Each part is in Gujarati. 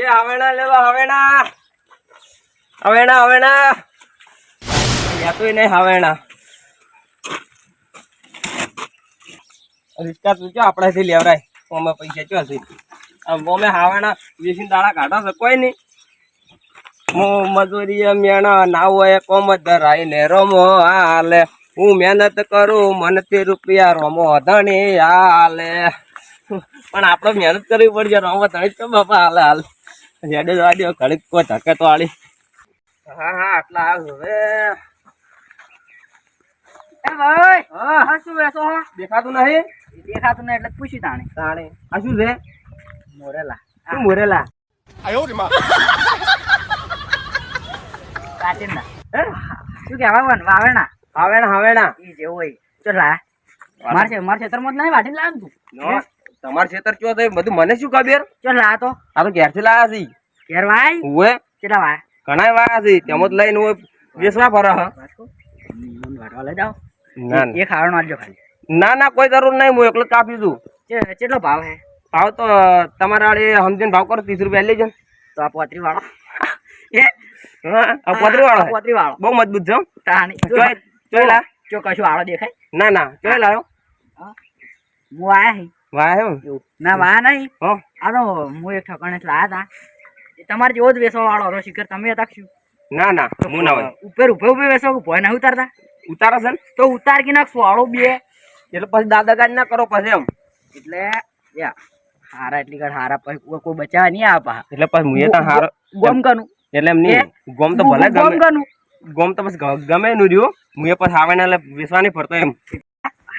એ હવેણા લેવા હવેણા હવેણા હવેણા લેતોય નહીં હવેણા રિસ્કા તું ચો આપણાથી લેવરાય? ઓમે પૈસા ચો છે? ઓમે હાવેણા વીસી દાડા કાઢો છે, કોઈ નહીં. હું મજૂરી મેણા ના હોય કોમ જ ધરાઈ ને રમો હાલે. હું મહેનત કરું મને તે રૂપિયા રમો ધણી હાલે. પણ આપણે મહેનત કરવી પડશે, રમો ધણી તો બાપા હાલે, હાલ. હેડે વાડ્યો ઘડીક કોઈ ધકે તો આલી હા હા આટલા આવ હવે. એ ભાઈ હા શું બેસો હો? દેખાતું નહીં? દેખાતું નહીં એટલે પૂછી તાણે. તાણે. આ શું છે? મોરેલા. શું મોરેલા? હે? શું કહેવાય વન વાવેણા? હાવેણા હાવેણા ઈ જેવું હોય. ચલ લા. માર છે માર ખેતરમાં જ નહીં વાટીને લાવ તું. તમાર ખેતર કયો થાય? બધું મને શું ખબર? ચલ લા તો. આ તો ઘેરથી લાયા છે ઘેર વાય? ઉવે કેટલા વાય? ઘણા વાયા છે તેમ જ લઈને હોય વેચવા ફરા હ. મન વાટવા લઈ જાવ ના. એ ખાવાનું આજો ખાલી. ના ના કોઈ જરૂર નહીં. હું એકલો કાપી દઉં. કેટલો ભાવ હે? ભાવ તો તમારા આડે સમજીને ભાવ કરો. ત્રીસ રૂપિયા લેજો તો આ પોતરી વાળો. એ. હા આ પોતરી વાળો પોતરી વાળો. બહુ મજબૂત છે. તાણી. ચોય ચોય લા જો કશું વાળો દેખાય? ના ના. ચોય લાયો. હું આયા હી. વાહ ના વાયા નહીં. હો. આ તો હું એક ઠકાણે લાયા હતા તમારે જેવો જ વેસવા વાળો હતો શિખર તમે હતા શું? ના ના હું ના હોય. ઉપર ઉભે ઉભે બેસો ભય ના ઉતારતા? ઉતારો છે ને? તો ઉતાર કે નાખશો વાળો બે. એટલે પછી દાદાગાજ ના કરો પછી એમ. એટલે યા હારા એટલી કર હારા પછી કોઈ બચાવ નહીં આપા એટલે પછી હું તો હારો ગોમ કનું એટલે એમ નહીં. ગોમ તો ભલે ગોમ કનું ગોમ તો પછી ગમે એનું રહ્યું. હું એ પછી હાવે એટલે બેસવા નહીં ફરતો એમ.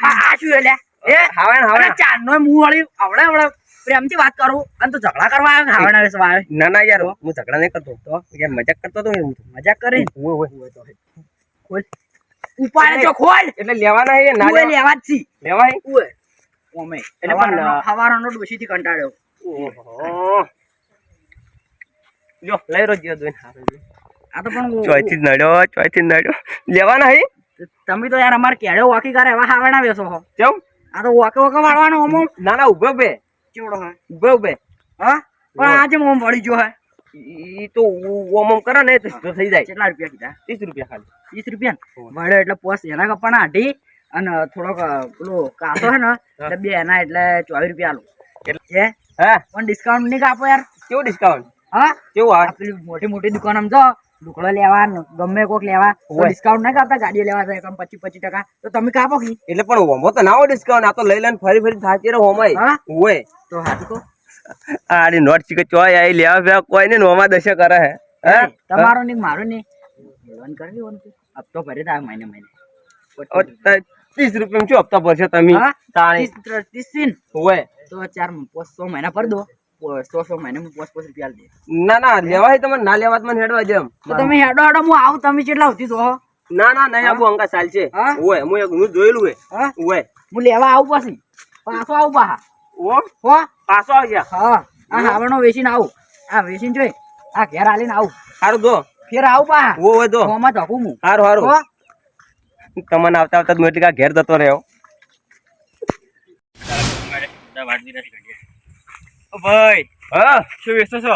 હા આ શું એટલે? એ? હાવે ને ચાંદનો મું વળી આવડે આવડે. પ્રેમથી વાત કરું. અને તું ઝઘડા કરવા આવે ખાવાના વેસવા આવે ના ના યાર હું ઝઘડા નહીં કરતો. તો? યાર મજાક કરતો તો હું? તો. મજાક કરી? ઓય ઓય ખોલ. ઉપાડે જો ખોલ. એટલે લેવાના એ ના લેવા- લેવા જ છી. લેવાય? ઉએ ઓમે. એટલે એટલે પણ, પણ હવારનો ડોશીથી કંટાળ્યો. ઓહો. લ્યો લઈ જીઓ જોઈને આ તો પણ ચોઈથી નડ્યો ચોઈથી નડ્યો. લેવાના હે? તમે તો યાર અમાર કેડે વાકી કરે એવા હાવણ આવ્યો છો કેમ? આ તો વાકે વાકે વાળવાનો ઓમો ના ના ઉભે ઉભે ચેવડો હે? ઉભે ઉભે હા? પણ આજે મોમ વળી જો હે. ઈ તો ઓમ ઓમ કરે ને તો થઈ જાય. કેટલા રૂપિયા કીધા? ત્રીસ રૂપિયા ખાલી. ત્રીસ રૂપિયા વળે એટલે પોસ એના કપાના અઢી અને થોડોક પેલો કાસો હે ને એટલે બે એના એટલે ચોવીસ રૂપિયા આલો. એટલે હે? પણ ડિસ્કાઉન્ટ નહીં કાપો યાર. કેવું ડિસ્કાઉન્ટ હા? કેવું આ પેલી મોટી મોટી દુકાન આમ જો. ઢોકળો લેવા ગમે કોક લેવા ડિસ્કાઉન્ટ નહીં કાપતા ગાડીઓ લેવા થાય કમ પચીસ પચીસ ટકા. તો તમે કાપો કી? એટલે પણ હોમો તો ના હોય ડિસ્કાઉન્ટ આ તો લઈ લઈને ફરી ફરી થાચી રહ્યો ઓમાય હોય. તો હાથી કો આની નોટ ચીકે ચોય આઈ લેવા ફેવા કોઈ ને ઓમાં દશા કરે હે. હે? તમારો નહીં મારો નહીં. લોન કરી છે. હપ્તો ભરી થાય મહિને મહિને. ત્રીસ રૂપિયા શું હપ્તા ભરશો તમે? ત્રીસ ત્રીસ હોય. તો ચાર પોસ મહિના ભર દો. સો સો મહિને હું પોસ રૂપિયા દે ના ના લેવાય તમને ના લેવા મને હેડવા જેમ તો તમે હેડો હેડો હું આવું તમે કેટલા સુધી જોહો ના ના નહીં આબુ અંકા ચાલ છે. ઓય હું એક હું જોયેલું હે. ઓય હું લેવા આવું પછી. પાછો આવું પાહા ઓ હો? પાછો આવજે હા. આ હાવણો વેચીને આવું. આ વેચીને જોઈ આ ઘેર આલીને આવું. સારું જો. ફેર આવું પાહા ઓ ઓય જો. હોમાં ધોકું હું. સારું હો? સારું તમને આવતા આવતા હું એટલે ઘેર જતો રહ્યો. ભાઈ. હા? શું વ્યસ્ત છો?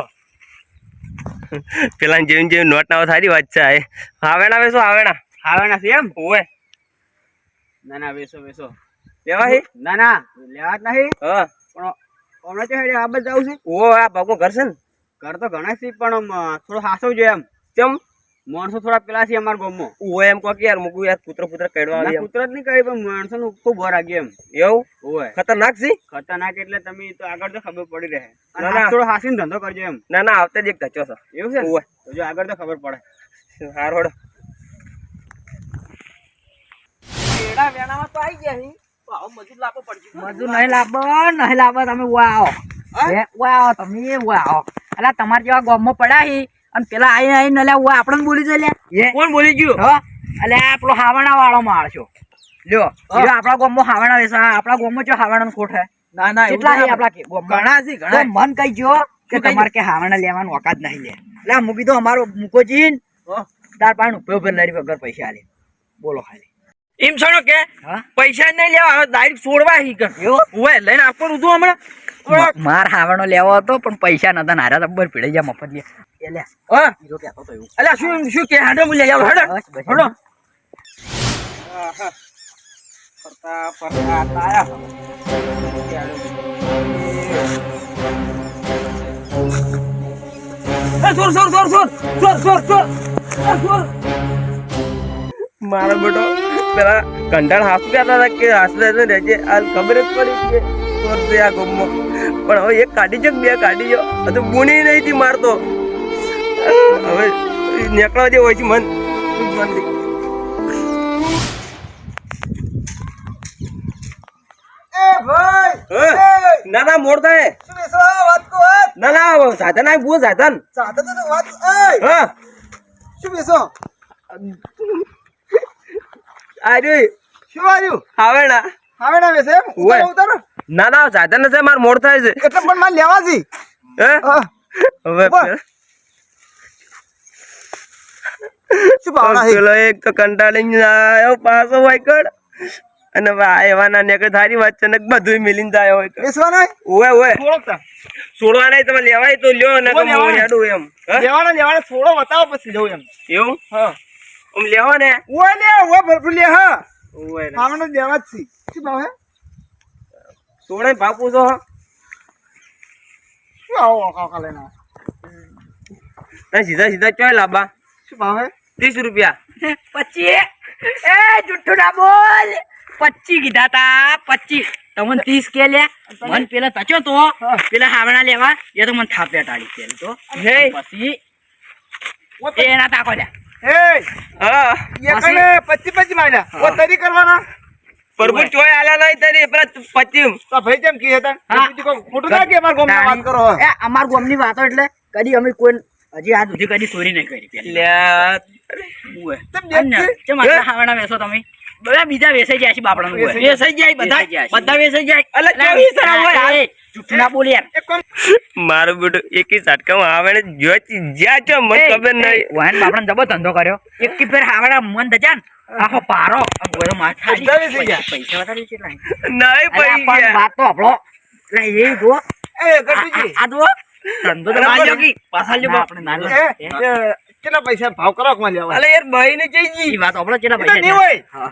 પેલા જેમ જેમ નોટ ના સારી વાત છે આ. હાવેણા વેસો હાવેણા. હાવણા છે એમ? ઓય ના ના વેસો વેસો. લેવા હે? ના ના લેવા જ નહીં. હા. પણ હમણાં તો હેડે? આ બધા જાવું છે? ઓ આ ભાગો ઘર છે ને. ઘર તો ઘણા છે પણ થોડો હાસવ જોઈએ એમ. ચમ માણસો થોડા પેલા છે અમારા ગામમાં. ઓય એમ કહો કે યાર મૂકું યાર પુત્ર પુત્ર કડવા આવી એમ. જ નહીં કરી પણ માણસો નું ખૂબ ભર લાગે એમ. એવું? હોય ખતરનાક છે? ખતરનાક એટલે તમે તો આગળ તો ખબર પડી રહે. અને ના, ના. થોડો હાસીને ધંધો કરજો એમ. ના ના આવતે જ એક ધચો છે. એવું છે? ઓય તો જો આગળ તો ખબર પડે. હારો હેડો. મજૂર નહીં લાવો નહીં લાવો તમે આવો. ઉવા આવો તમે ઉવા આવો. એટલે તમારા જેવા ગામમાં પડ્યા છે અને પેલા આઈ આઈ અલ્યા હું આપણને બોલી જાય લ્યા. કોણ બોલી ગયું? હા? અલ્યા આ પેલો હાવણા વાળો છો. લ્યો લ્યો આપણા ગામમાં હાવાણા વેસા આપણા ગામમાં જો હાવણા ખોટ હે? ના ના એવું કેટલા છે આપણા ઘણા છે ઘણા. મન કઈ જો કે તમારે કે હાવણા લેવાનું ઓકાત નહીં લે. એટલે મૂકી દો અમારો મૂકો જીન તાર પાણ ઉભે ઉભે લડી વગર પૈસા આલે. બોલો ખાલી. એમ છોડો કે પૈસા નહીં લેવા હવે ડાયરેક્ટ છોડવા હી કર ઓય લઈને આપવાનું તું હમણાં. માર હાવણો લેવો હતો પણ પૈસા નતા નારા તબ્બર પીડી જા મફત લે એલે લે. હીરો કહેતો તો એવું અલ્યા શું શું કે? હાડો મુલે જાવ હાડો. હાડો ફરતા ફરતા આયા સોર સોર સોર સોર. સોર સોર સોર. સોર. મારો બેટો પેલા કંટાળ હાસુ કહેતા હતા કે હાસુ રહેજે. હાલ ખબર જ પડી કે ચોર આ ગમમાં પણ હવે એક કાઢી છે બે કાઢી જો આ તો બુની નહીં થી મારતો હવે નીકળવા જે હોય છે મન મન ના ના મોડ થાય. ના ના સાધન આ બુઓ સાધન. હા. આર્યું આવે ના. ના ના સાધન છે માર મોડ થાય છે. હે? હવે પેલો. એક તો કંટાળીને આવ્યો પાછો વાયકડ. અને હવે એવાના ને થારી વાત છે બધું મિલીને જાય હોય છોડવા નહીં તમે લેવાય તો લ્યો ને એમ. હે? લેવાના લેવાના. છોડો બતાવો પછી જવું એમ. એવું? હા. આમ લેહો ને. ઓ લે ઓ ભરપૂર લે હા ઓય ને. આવાનો દેવા જ છે. શું ભાવ હે? સોણે ભાવ પૂછો. શું આવો કાકા લઈને આવો? ના સીધા સીધા ચોય લાબા? શું ભાવ હે? ત્રીસ રૂપિયા. પચી એ જુઠ્ઠું ના બોલ. પચી કીધા તા પચી તમને ત્રીસ કે લે. મન પેલા તચો તો. પેલા હાવણા લેવા. એ તો મને થાપ્યા ટાળી કે તો. હે. પછી એના તાકો લે. પ્રભુ ચોય આલ્યા નહીં તારી પચીમ તો ભાઈ કેમ કી હતા? હા. બીજું કોઈ ખોટું ના કે અમારા ગામમાં વાત કરો એ અમાર ગામની વાતો એટલે કદી અમે કોઈ હજી આ સુધી કદી ચોરી નહીં કરી પેલી. તેમ? બધા બીજા વેસાઈ જાય છે બાપડા વેચાઈ જાય. બધા. બધા વેસાઈ જાય. કેવી હોય ના બોલ યાર એક કામ મારું બેટું એકી આવે ને જો જ્યાં છો મને ખબર નહીં વાહન બાપડાને જબો ધંધો કર્યો. એક ફેર હાવડા મન આખો પારો. પૈસા વધારે હે? નહીં વાત તો આપણો એટલે એ જો એ ગટુજી આ જો ધંધો તો અલા, ના પાછા લ્યો આપણે ના લો. એ એ, એ, કેટલા પૈસા? ભાવ કરો લેવા અલે યાર ભાઈ ને જઈ ગઈ વાત આપણો કેટલા પૈસા નહીં હોય. હા.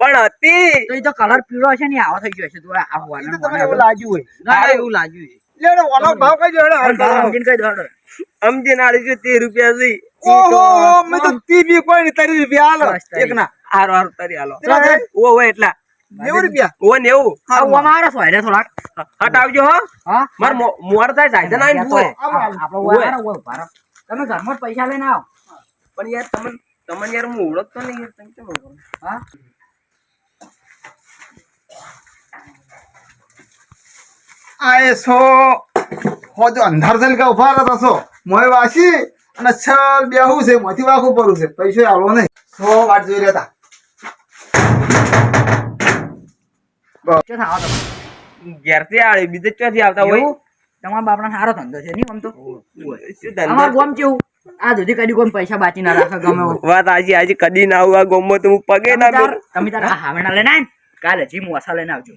પણ હતી. તો એ તો કલર પીળો હશે ને આવો થઈ ગયો છે તો આ એ તમને એવું લાગ્યું હોય. ના એવું લાગ્યું છે. લેડો ઓલો ભાવ કઈ જોડે સમજીને કઈ દો સમજીને સમજી નાળી છે તે રૂપિયા થી ઓહો મેં તો તી બી કોઈ ને તારી રૂપિયા હાલો. એક ના. હારો હારો તારી હાલો. કેટલા ઓ હોય એટલા. નેવું રૂપિયા? ઓ નેવું. આ મારા સો સોયરે થોડાક. હટાવજો હો. હા? માર મોર થાય આઈને. આપણો મારો ઉવા. ઊભા રહો. તમે ઘરમાં પૈસા લઈને આવો. પણ યાર તમને તમને યાર હું ઓળખતો નહીં યાર તમે કેમ હા? આ હોજો સો અંધાર થઈને કે ઊભા રહેતા છો. મોય વાસી અને છલ બેહું છે. મોથી વાખું પડું છે. પૈસો આવો નહીં. સો વાટ જોઈ રહેતા ઘેરથી આવે બીજે ક્યાંથી આવતા હોય? તમારા બાપના સારો ધંધો છે નહીં આમ તો? શું અમાર ગોમ કેવું? આ સુધી કદી કોઈ પૈસા બાકી ના રાખે ગમે. વાત આજે આજે કદી ના આવું આ ગોમમાં તો હું પગે ના તમે તારા આ ના લઈને આય ને, કાલે જી મોસા લઈને આવજો.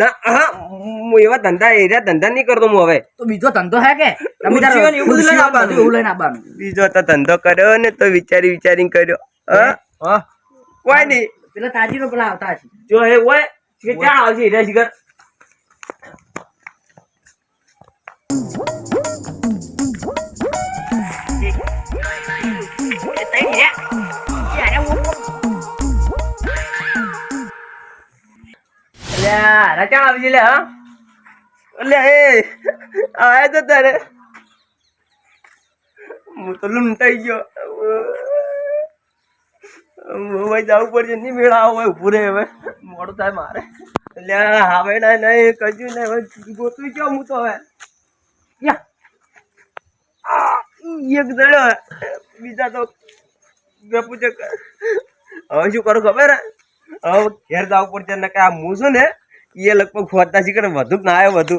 ના હા. હું એવા ધંધા એરિયા ધંધા નહીં કરતો હું હવે. તો બીજો ધંધો હે કે? તમે તાર ખુરશીઓ ને એવું લઈને આવવાનું. એવું લઈને આવવાનું. બીજો તો ધંધો કર્યો ને તો વિચારી વિચારીને કર્યો. હા? કોઈ નહીં. પેલા તાજી પેલા આવતા હશે. જો હે હોય કે ક્યાં આવશે? હીરા રચાણ આવી લે, હા? અલ્યા, એ આયા તો તારે હું તો લૂંટાઈ ગયો. હવે જવું પડશે, નહીં મેળા આવે ઉભું રહે હવે. મોડું થાય મારે. એટલે હવે ના નહીં કજુ ને હવે ગોતું ગયો હું તો હવે. એક દડો, બીજા તો ગપુ છે હવે શું કરું ખબર હે? હવે ઘેર જવું પડશે ને કે આ હું છું ને એ લગભગ ખોદતા શીખર વધુ ના આવ્યો વધુ.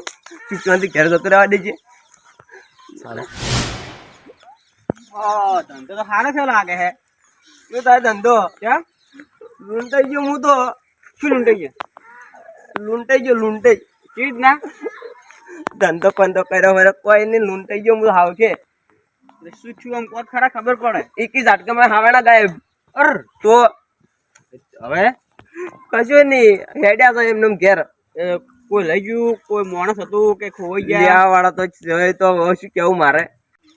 ચૂપચાપથી ઘેર જતો રહેવા દેજે. ધંધો તો સારો થયો લાગે હે. શું તારે ધંધો. ક્યાં લૂંટાઈ ગયો હું તો. શું લૂંટાઈ ગયો? લૂંટાઈ ગયો લૂંટાઈ. કેવી ના? ધંધો પંધો કર્યો મારે કોઈ નહીં લૂંટાઈ ગયો હું હાવ છે. એટલે શું છું આમ કોત ખરા ખબર પડે? એકી ઝાટકામાં હાવાના ગાયબ. અર. તો હવે? કશું નહીં હેડ્યા તો એમને ઘેર. કોઈ લઈ ગયું કોઈ માણસ હતું કે ખોવાઈ ગયા? વાળા તો તો શું કેવું મારે?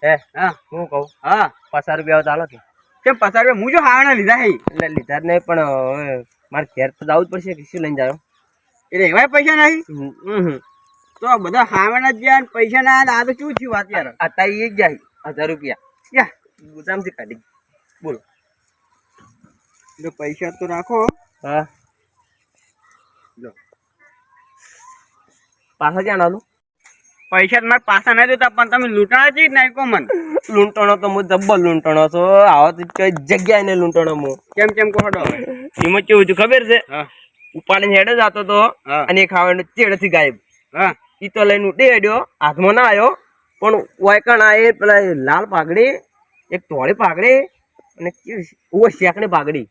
હે? હા હું કહું. હા. પચાસ રૂપિયા ચાલો કે કેમ પચાસ રૂપિયા? હું જો હાવણા લીધા હે. એટલે લીધા જ નહીં પણ મારે ઘેર તો જવું જ પડશે કે શું લઈને જાવ એટલે એવાય પૈસા નહીં તો બધા હાવાના જ ગયા પૈસા ના આ તો શું થયું વાત યાર? અત્યારે એ જ જાય હજાર રૂપિયા. ગુજામથી કાઢી બોલો. એટલે પૈસા તો રાખો હા. લો. પાછા ક્યાં આલું પૈસા તમારે પાછા નહીં દેતા પણ તમે લૂંટણા જ નહીં કોમન લૂંટણો તો હું જબ્બર લૂંટણો છો આવો તો કઈ જગ્યાએ નહીં લૂંટણો હું કેમ કેમ કહો ડો એમાં કેવું છું ખબર છે? ઉપાડીને હેડે જતો તો અને ખાવાનો ચેડથી ગાયબ. હા. એ તો લઈને ઉડી હેડ્યો હાથમાં ના આવ્યો પણ વાયકણ આ એ પેલા લાલ પાઘડી એક ધોળી પાઘડી અને ઓ શેકની પાઘડી.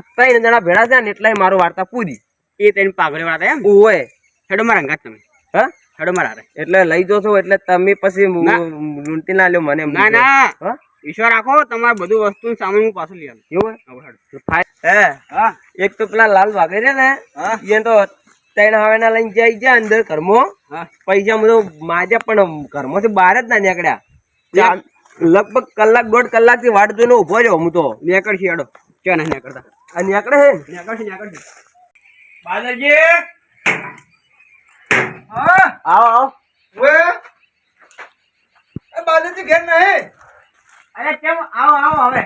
આ ત્રણ જણા ભેળા છે ને એટલે મારો વાર્તા પૂરી. એ તેની પાઘડી વાળા એમ ઓય હેડો મારા અંગાત તમે. હા? હેડો મારા એટલે લઈ જો છો એટલે તમે પછી લૂંટી ના લ્યો મને ના ના. ઈશ્વર રાખો તમારે બધું વસ્તુ સામાન હું પાછું લઈ આવું. એવું? હવે એક તો પેલા લાલ વાઘે છે ને એ તો ત્રણ હાવેના લઈને જઈ ગયા અંદર ઘરમાં. પૈસા બધો માજ્યા પણ ઘરમાંથી બહાર જ ના નીકળ્યા. લગભગ કલાક દોઢ કલાકથી વાટ જોઈને ઊભો રહ્યો હું તો. નેકળશી હેડો. ક્યાં ના નેકળતા? આ નીકળે હે? ને? નેકળશી નેકળશી બાદરજી હા? આવો આવો. વે એ બાજુથી ઘેર નહીં. અરે કેમ? આવો આવો હવે.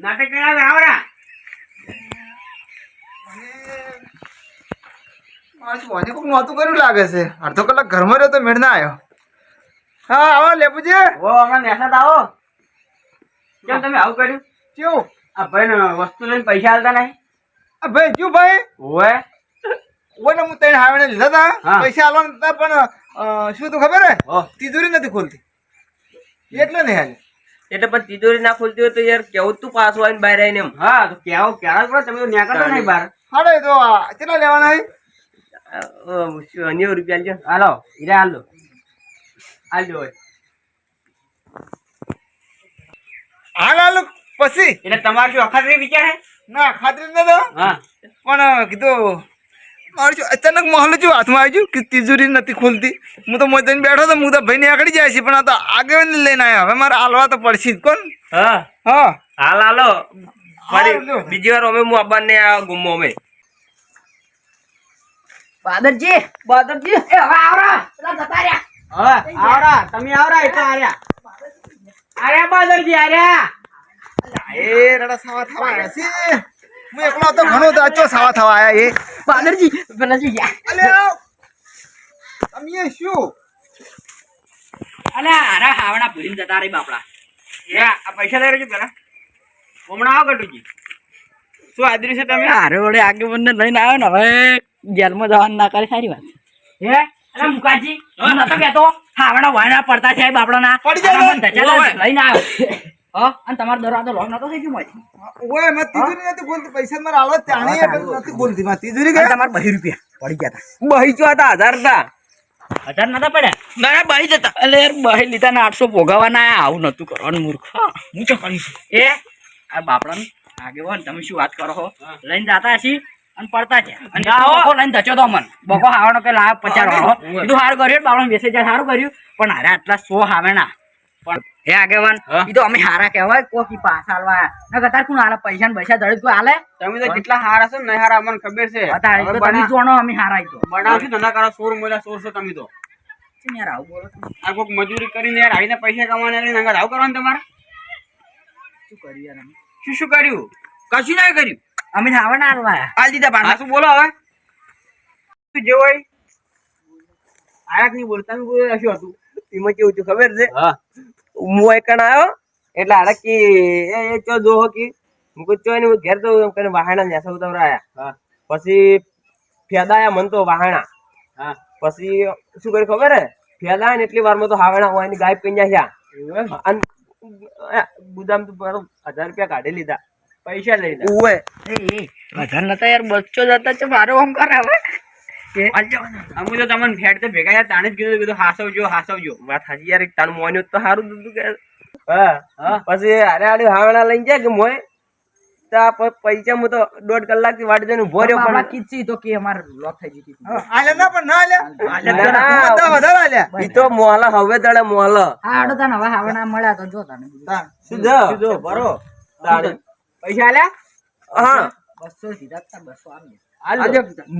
નાટક કર્યા આવરા મારે સોને નહોતું કર્યું લાગે છે. અડધો કલાક ઘરમાં રહ્યો તો મેળ ના આવ્યો હા આવો લેપુજી ઓ હમણાં નેસાત આવો. કેમ તમે આવું કર્યું? કેવું? આ ભાઈ વસ્તુ લઈને પૈસા આલતા નહીં? આ ભાઈ ક્યું ભાઈ? ઓએ ઓને હું ત્રણ હાવણે લીધા હતા. પૈસા આલવાના હતા પણ શું તું ખબર હે? તિજોરી નથી ખોલતી. એટલે નહીં હાલે. એટલે પણ તિજોરી ના ખોલતી હોય તો યાર કેવું તું પાછું આવીને બહાર આવીને એમ? હા તો કેવો ક્યારે પડે તમે તો નહીં બહાર. હાડો તો આ કેટલા લેવાના હે નેવું રૂપિયા આલજો. હાલો ઈરે હાલો હાલ હાલ હાલ. પછી? એટલે તમારે શું અખાત્રી વિચાર હે? ના ખાતરી ન તો હા. પણ કીધું મારું શું અચાનક મહલ જો હાથમાં આવી ગયું કે તિજોરી નથી ખુલતી. હું તો મોજન બેઠો તો હું તો ભાઈને આકડી જાય છે પણ આ તો આગળ લઈને આવ્યા હવે મારે હાલવા તો પડશે જ. કોણ? હા. હા. હાલ હાલો. બીજી વાર અમે હું આબાને આ ગુમો અમે. બાદરજી બાદરજી એ હવે આવરા. પેલા જતા રહ્યા. હવે આવરા તમે આવરા એ તો આર્યા. આર્યા બાદરજી આર્યા. એ રડા સાવા શું આ પૈસા તમે અરે વડે આગેવાનને લઈને આવ્યો ને હવે જેલમાં જવાનું ના કરે સારી વાત હે મુકાજી હું નતો કહેતો હાવડા વાયડા પડતા છે બાપડાના પડી જાય લઈને આવ્યો હા અને તમારો દરવાજો લોક નતો થઈ ગયો મારી ઓય મે તિજોરી નથી બોલતી પૈસા મારા આલો પેલી નથી ખોલતી મારે તિજોરી ગયા? તમાર 2 રૂપિયા. પડી ગયા હતા બહી ચો હતા 1000 હતા. હજાર નતા પડ્યા? ના બહી જતા. એટલે યાર બહી લીધા ને આઠસો ભોગાવાના આવું નતું કરવાનું મૂર્ખ. હું ચો કરીશ એ આ બાપડાનું આગેવાન તમે શું વાત કરો છો લઈને જાતા છી અને પડતા છે. અને ના બકો લઈને ધચો તો મન બકો હાવણો કે લાવ ઉવ્વ. કીધું સારું કર્યું બાપડા બેસે જાય સારું કર્યું. પણ હારે આટલા સો હાવેણા. પણ હે આગેવાન ઈ તો અમે હારા કહેવાય કોકી પાસ આલવા ના કતાર કોણ આલે પૈસા ને પૈસા દળે કોઈ આલે તમે તો કેટલા હારા છો ને હારા અમને ખબર છે. તો તમે જોણો અમે હારા ઈ તો. બનાવશું ધંધા કરો સોર મોલા સોર છો તમે તો. કેમ યાર આવું બોલો આ કોક મજૂરી કરીને યાર આવીને પૈસા કમાવાના લઈને નંગા આવું કરવાનું તમારે? શું કર્યું યાર અમે? શું શું કર્યું? કશું ના કર્યું? અમે આવા ના આલવા આલ દીધા બાણા શું બોલો હવે? શું જે હોય? આયા નહીં બોલતા? શું હતું? એમાં કેવું થયું ખબર છે? હા. હું એકણ આવ્યો? એટલે અડકી એ એ ચો જો કી હું કહું ચો ને હું ઘેર તો એમ કરીને વાહણા નેસા સૌ તવરાયા પછી ફેદાયા મન તો વાહણા. હા. પછી શું કર્યું ખબર હે? ફેદાયા ને એટલી વારમાં તો હાવણા હોય ને ગાય પીંજા છે અને ગુદામ તો હજાર રૂપિયા કાઢી લીધા. પૈસા લઈ એ એ. નતા યાર બચ્ચો જતા છે મારો આમ કરાવે. અમે તો તમને ફેટ તો ભેગા યાર તાણે જ કીધું કીધું હાસવજો હાસવજો. વાત હાજી યાર તાણ મોન્યું તો સારું દીધું કે. હા પછી અરે હારે હાવણા લઈને જાય કે મોય? તા પૈસા હું તો દોઢ કલાકથી વાટ જઈને ઊભો રહ્યો પણ કીધી તો કે અમાર લોક થઈ જતી આલે ના પણ ના આલે ના. વધારે આલે ઈ તો મોહલા હવે દડે મોહલા હા આડો તને હવે હાવણા મળ્યા તો જો તને સીધો સીધો ભરો. તાણે. પૈસા આલ્યા? હા. બસો સીધા તાર બસો આમ આલજો.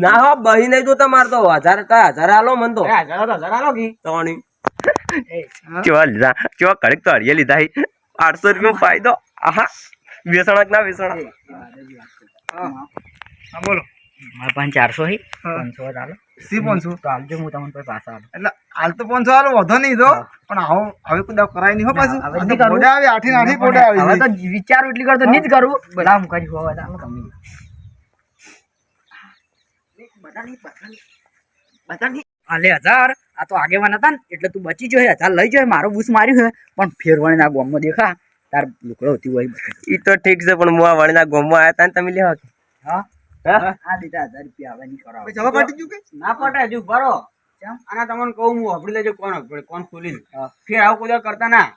ના બહી નહીં જોતા માર તો. હજાર હજાર આલો મન તો. એ હજારો તો હજાર આલો કી. તોણી ચો લીધા? ચો કડક તો હરિયે લીધા આઠસો રૂપિયા ફાયદો. આહા. વેસણક ના વેસણ હા. બોલો. મારા પાંચ ચારસો હી. પાંચસો ચાલો સી પાંચસો? તો આલજો હું તમને પાછા આલું. એટલે હાલ તો પાંચસો હાલો વધો નહીં તો. પણ આવો હવે કોઈ દાવ કરાય નહીં હો પાછું. હવે તો નહીં કરવું. પોડે આવી આઠી આઠી પોડે આવી હવે તો વિચારું એટલી કરતો નહીં જ કરું. બધા મુકાજી હોવા અલે હજાર આ તો આગેવાન હતા ને એટલે તું બચી જો હજાર લઈ જાય મારો બૂસ માર્યું હે પણ ફેરવાણી ના ગોમમાં દેખા તાર લુકડો હતી હોય એ તો ઠીક છે પણ હું આ વળીના ગોમમાં આવ્યા હતા ને તમે લેવા કે? હા? હા? આ દીધા હજાર રૂપિયા હવે નહીં કરાવો. જવા કાઢી ગયું કે? ના પાટે હજુ ભરો. આના તમને કહું હું આપડી લેજો કોણ કોણ ખોલી ફેર આવું કોઈ કરતા ના.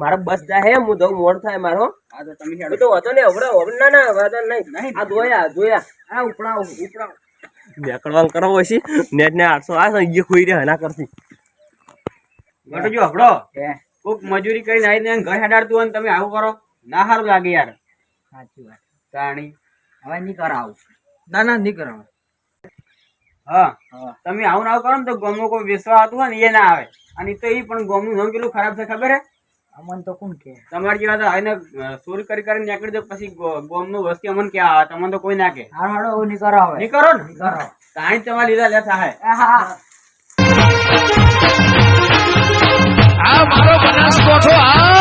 મારો બસ જા હું દઉં મોડ થાય મારો. તો તમે એ તો વાંધો નહીં હવડે હવડે ના ના વાંધો નહીં. આ જોયા જોયા. આ ઉપડાવો ઉપડાવો બેકડવાન કરો પછી. નેટ ને આઠસો આ છે, ઈ ખોઈ રહ્યા ના કરતી બટો જો હબળો કોક મજૂરી કરીને આવીને ઘર હેડાડતું હોય તમે આવું કરો. ના સારું લાગે યાર. સાચી વાત. તાણી. હવે નહીં કરાવું ના ના નહીં કરાવે હા. તમે આવું ના કરો ને તો ગમો કોઈ વેચવા આવતું હોય ને એ ના આવે. અને તો એ પણ ગમનું નામ કેટલું ખરાબ છે ખબર હે? અમન તો કોણ કે? તમારી જેવા આને ચોરી કરી કરીને નીકળી દો પછી ગોમનું વસ્તી અમન કે આવે? તમને તો કોઈ ના કે. હાડો હાડો નીકળો આવે કરો ને? નીકળો કાંઈ તમારે લીધા લે થાય. આ મારો બનાસ કોઠો આ